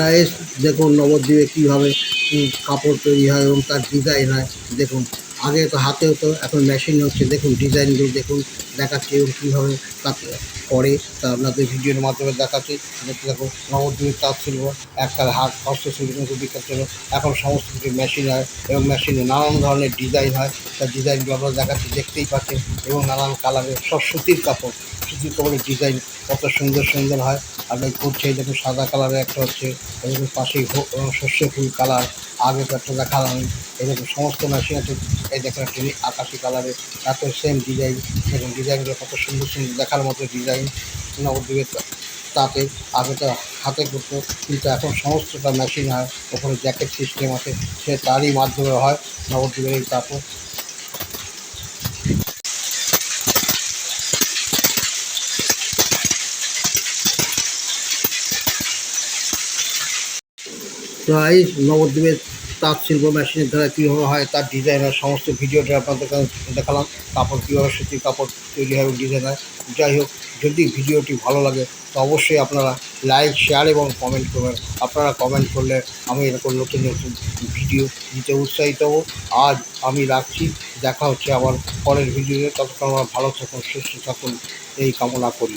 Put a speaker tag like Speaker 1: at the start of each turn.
Speaker 1: Rice, দেখুন নবদ্বীপে কীভাবে কাপড় তৈরি হয় এবং তার ডিজাইন হয়, দেখুন। আগে তো হাতে হতো এখন মেশিন হচ্ছে, দেখুন ডিজাইনগুলো দেখুন, দেখাচ্ছি এবং কীভাবে কাজ করে তা আপনাদের ভিডিওর মাধ্যমে দেখাচ্ছি। দেখতে দেখুন নবদ্বীপের তাঁত শিল্প এককাল হাত হস্তশিল্প কিন্তু বিখ্যাত ছিল। এখন সমস্ত কিছু মেশিন হয় এবং মেশিনে নানান ধরনের ডিজাইন হয়। তার ডিজাইনগুলো আপনারা দেখাচ্ছি, দেখতেই পাচ্ছেন। এবং নানান কালারের সব সুতির কাপড় সুতির কাপড়ের ডিজাইন কত সুন্দর সুন্দর হয়। আপনি এই দেখুন সাদা কালারের একটা হচ্ছে এরকম আহ, সর্ষে ফুল কালার আগে একটা দেখালাম। এরকম সমস্ত মেশিন আছে এই দেখুন একটা আকাশি কালারের তাতে সেম ডিজাইন দেখুন ডিজাইনগুলো কত সুন্দর সুন্দর দেখার মতো ডিজাইন নবদ্বীপের তাতে আগে তো হাতে করতো কিন্তু এখন সমস্তটা মেশিন হয়। ওখানে জ্যাকেট সিস্টেম আছে সে তারই মাধ্যমে হয়। নবদ্বীপের এই কাপড় তো এই নবদ্বীপের তাঁত শিল্প মেশিনের দ্বারা কীভাবে হয়, তার ডিজাইনের সমস্ত ভিডিওটা আপনাদের দেখালাম কাপড় কীভাবে সুতির কাপড় তৈরি হয় ডিজাইন হয়। যাই হোক, যদি ভিডিওটি ভালো লাগে, তো অবশ্যই আপনারা লাইক শেয়ার এবং কমেন্ট করবেন। আপনারা কমেন্ট করলে আমি এরকম নতুন নতুন ভিডিও দিতে উৎসাহিত হব। আজ আমি রাখছি, দেখা হচ্ছে আবার পরের ভিডিওতে ততক্ষণ আমার ভালো থাকুন, সুস্থ থাকুন, এই কামনা করি।